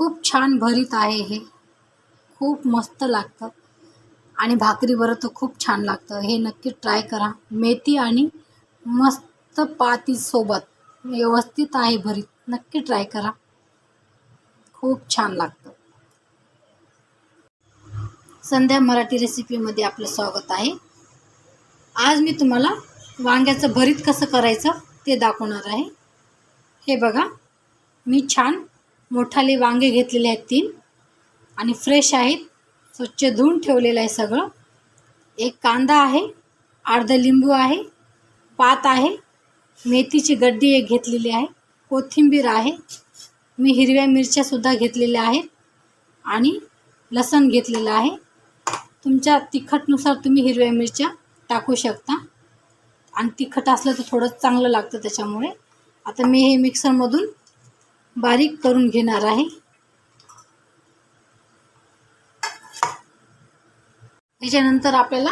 खूप छान भरीत आहे हे. खूप मस्त लागतं. आणि भाकरीवर तर खूप छान लागतं. हे नक्की ट्राय करा. मेथी आणि मस्त पातीसोबत व्यवस्थित आहे भरीत. नक्की ट्राय करा. खूप छान लागतं. संध्या मराठी रेसिपीमध्ये आपलं स्वागत आहे. आज मी तुम्हाला वांग्याचं भरीत कसं करायचं ते दाखवणार आहे. हे बघा. मी छान मोठाले वांगे घेतलेले आहेत तीन. आणि फ्रेश आहेत. स्वच्छ धुवून ठेवलेलं आहे सगळं. एक कांदा आहे. अर्ध लिंबू आहे. पात आहे. मेथीची गड्डी एक घेतलेली आहे. कोथिंबीर आहे. मी हिरव्या मिरच्यासुद्धा घेतलेल्या आहेत. आणि लसण घेतलेलं आहे. तुमच्या तिखटनुसार तुम्ही हिरव्या मिरच्या टाकू शकता. आणि तिखट असलं तर थोडं चांगलं लागतं त्याच्यामुळे. आता मी हे मिक्सरमधून बारीक करून घेणार आहे. त्याच्यानंतर आपल्याला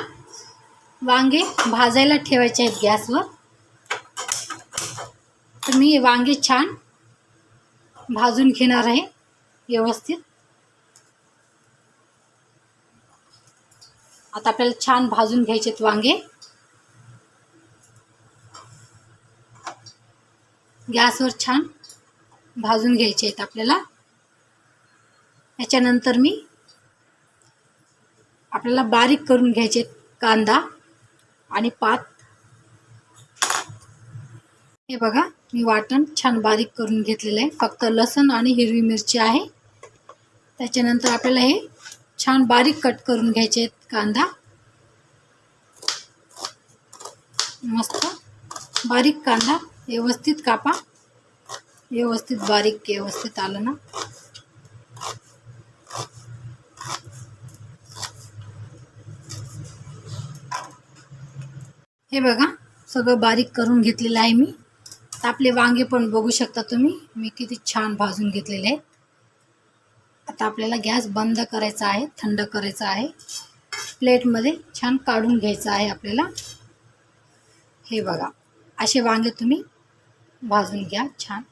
वांगे भाजायला ठेवायचे आहेत गॅसवर. तर मी वांगे छान भाजून घेणार आहे व्यवस्थित. आता आपल्याला छान भाजून घ्यायचे आहेत वांगे. गॅसवर छान भाजून घ्यायचे आहेत आपल्याला. त्याच्यानंतर मी आपल्याला बारीक करून घ्यायचे कांदा आणि पात. हे बघा मी वाटण छान बारीक करून घेतलेलं आहे. फक्त लसण आणि हिरवी मिरची आहे. त्याच्यानंतर आपल्याला हे छान बारीक कट करून घ्यायचे आहेत कांदा. मस्त बारीक कांदा व्यवस्थित कापा. व्यवस्थित बारीक व्यवस्थित आलं ना. हे बघा सगळं बारीक करून घेतलेलं आहे मी. आपले वांगे पण बघू शकता तुम्ही. मी किती छान भाजून घेतलेले आहेत. आता आपल्याला गॅस बंद करायचा आहे थंड करायचा आहे. प्लेटमध्ये छान काढून घ्यायचं आहे आपल्याला. हे बघा असे वांगे तुम्ही भाजून घ्या छान.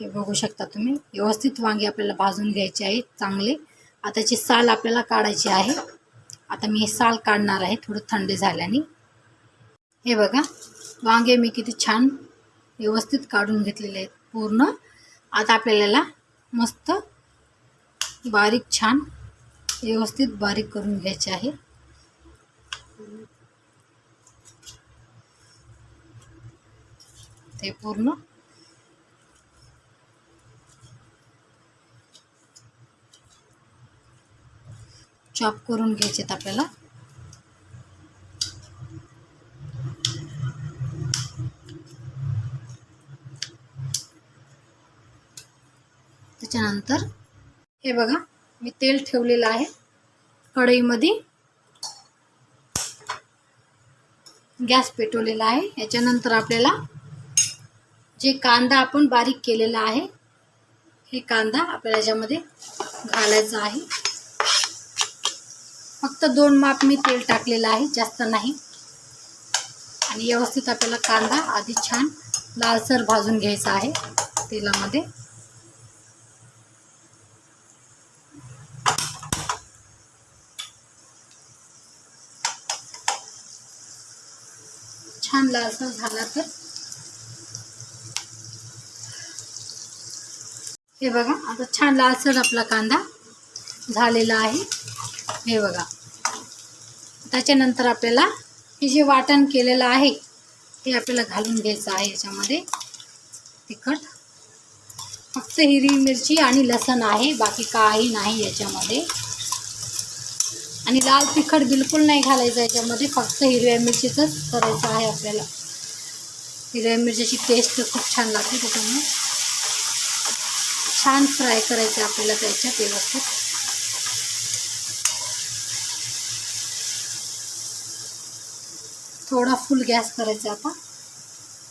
हे बघू शकता तुम्ही. व्यवस्थित वांगे आपल्याला भाजून घ्यायचे आहेत चांगले. आताची साल आपल्याला काढायची आहे. आता मी साल काढणार आहे थोडं थंड झाल्याने. हे बघा वांगे मी किती छान व्यवस्थित काढून घेतलेले आहेत पूर्ण. आता आपल्याला मस्त बारीक छान व्यवस्थित बारीक करून घ्यायचे आहे. ते पूर्ण चॉप करून घ्यायचेत आपल्याला. त्याच्यानंतर हे बघा मी तेल ठेवलेलं आहे कढईमध्ये. गॅस पेटवलेला आहे. याच्यानंतर आपल्याला जे कांदा आपण बारीक केलेला आहे हे कांदा आपल्याला याच्यामध्ये घालायचा आहे. फक्त दोन माप मी तेल टाकलेलं आहे जास्त नाही. आणि व्यवस्थित आपल्याला कांदा आधी छान लालसर भाजून घ्यायचा आहे तेलामध्ये. छान लालसर झाला तर. हे बघा आता छान लालसर आपला कांदा झालेला आहे. हे बघा. त्याच्यानंतर आपल्याला हे जे वाटण केलेलं आहे ते आपल्याला घालून घ्यायचं आहे याच्यामध्ये. तिखट. फक्त हिरवी मिरची आणि लसण आहे बाकी काही नाही याच्यामध्ये. आणि लाल तिखट बिलकुल नाही घालायचं याच्यामध्ये फक्त हिरव्या मिरचीचंच करायचं आहे आपल्याला. हिरव्या मिरच्याची टेस्ट खूप छान लागते त्याच्यामुळे. छान फ्राय करायचं आपल्याला त्याच्यात व्यवस्थित. थोडा फुल गॅस करायचा आता.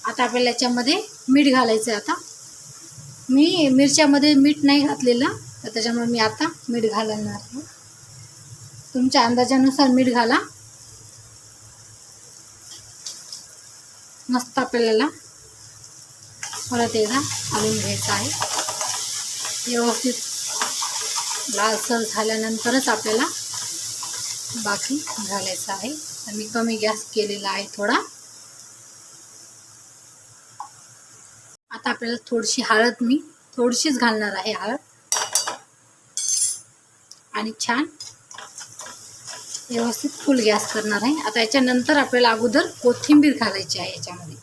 आता आपल्याला याच्यामध्ये मीठ घालायचं आहे आता. मी मिरच्यामध्ये मीठ नाही घातलेलं तर त्याच्यामुळे मी आता मीठ घालणार आहे. तुमच्या अंदाजानुसार मीठ घाला. मस्त आपल्याला परत एकदा घालून घ्यायचं आहे. व्यवस्थित लालसर झाल्यानंतरच आपल्याला बाकी घालायचं आहे. तर मी कमी गॅस केलेला आहे थोडा. आता आपल्याला थोडीशी हळद मी थोडीशीच घालणार आहे हळद. आणि छान व्यवस्थित फुल गॅस करणार आहे. आता याच्यानंतर आपल्याला अगोदर कोथिंबीर घालायची आहे याच्यामध्ये.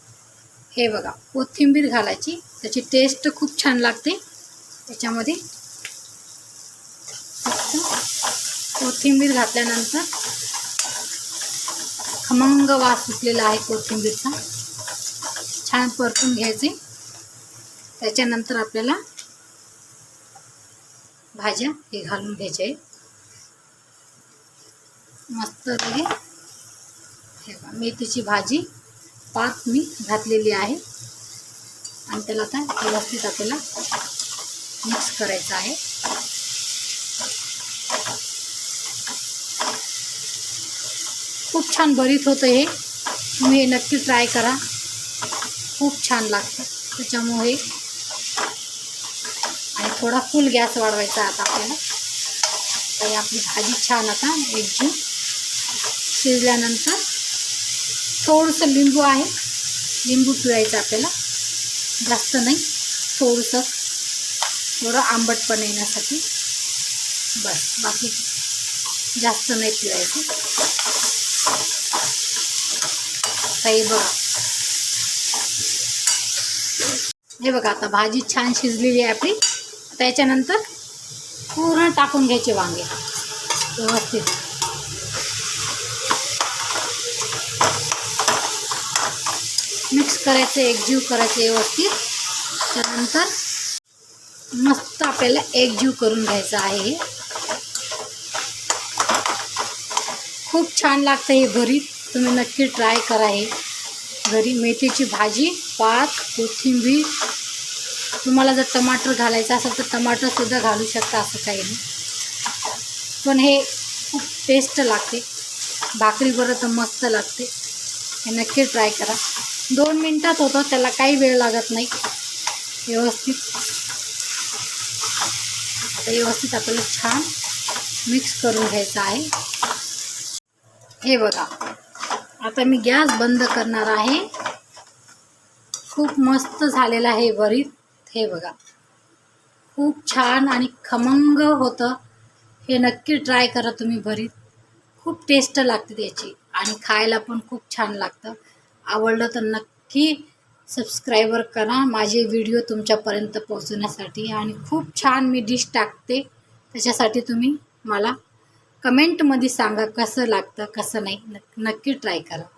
हे बघा कोथिंबीर घालायची. त्याची टेस्ट खूप छान लागते. त्याच्यामध्ये कोथिंबीर घातल्यानंतर खमंग वास सुटलेला आहे कोथिंबीरचा. छान परतून घ्यायचे. त्याच्यानंतर आपल्याला भाज्या हे घालून घ्यायचे. आहेत मस्त हे मेथीची भाजी पात मी घातलेली आहे. आणि त्याला आता व्यवस्थित आपल्याला मिक्स करायचं आहे. खूप छान भरीत होतं हे. तुम्ही हे नक्की ट्राय करा. खूप छान लागतं. त्याच्यामुळे आणि थोडा फुल गॅस वाढवायचा आता आपल्याला. तर आपली भाजी छान आता एकजीव शिजल्यानंतर थोडंसं लिंबू आहे. लिंबू पिळायचं आपल्याला. जास्त नाही थोडंसं. थोडं आंबटपण येण्यासाठी. बस बाकी जास्त नाही पिळायचं. हे बघा. हे बघा आता भाजी छान शिजलेली आहे आपली. आता याच्यानंतर पूर्ण टाकून घ्यायचे वांगे. व्यवस्थित. मिक्स करायचं एकजीव करायचं व्यवस्थित. त्यानंतर मस्त आपल्याला एकजीव करून घ्यायचं आहे हे. खूप छान लागतं हे भरीत तुम्ही नक्की ट्राय करा हे. घरी मेथीची भाजी पात कोथिंबीर. तुम्हाला जर टमाटर घालायचं असेल तर टमाटरसुद्धा घालू शकता असं काही नाही. पण हे खूप टेस्ट लागते. भाकरीबरोबर तर मस्त लागते. हे नक्की ट्राय करा. दोन मिनटात होतं त्याला काही वेळ लागत नाही. व्यवस्थित. आता व्यवस्थित आपल्याला छान मिक्स करून घ्यायचं आहे. हे बघा. आता मी गॅस बंद करणार आहे. खूप मस्त झालेलं आहे भरीत हे बघा. खूप छान आणि खमंग होतं. हे नक्की ट्राय करा तुम्ही भरीत खूप टेस्ट लागते त्याची. आणि खायला पण खूप छान लागतं. आवडलं तर नक्की सबस्क्रायबर करा. माझे व्हिडिओ तुमच्यापर्यंत पोहोचवण्यासाठी. आणि खूप छान मी डिश टाकते. त्याच्यासाठी तुम्ही मला कमेंटमध्ये सांगा कसं लागतं कसं नाही. नक्की ट्राय करा.